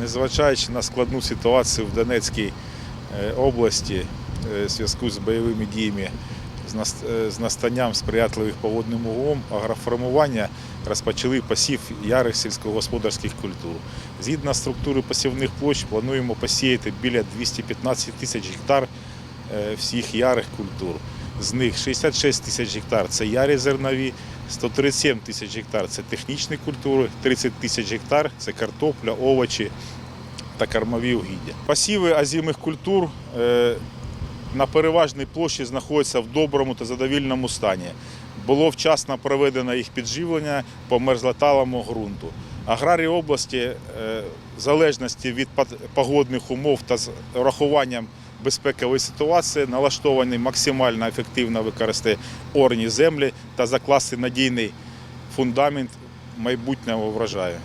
Незважаючи на складну ситуацію в Донецькій е, області е, в зв'язку з бойовими діями, з е, настанням сприятливих погодним умовам, агроформування розпочали посів ярих сільськогосподарських культур. Згідно структури посівних площ, плануємо посіяти біля 215 тисяч гектар всіх ярих культур. З них 66 тисяч гектар це ярі зернові, 137 тисяч гектар це технічні культури, 30 тисяч гектар це картопля, овочі та кормові угіддя. Посіви озимих культур е, на переважній площі знаходяться в доброму та задовільному стані. Було вчасно проведено їх підживлення по мерзлоталому ґрунту. Аграрії області е, в залежності від погодних умов та з урахуванням безпекової ситуації налаштовані максимально ефективно використати орні землі та закласти надійний фундамент майбутнього врожаю.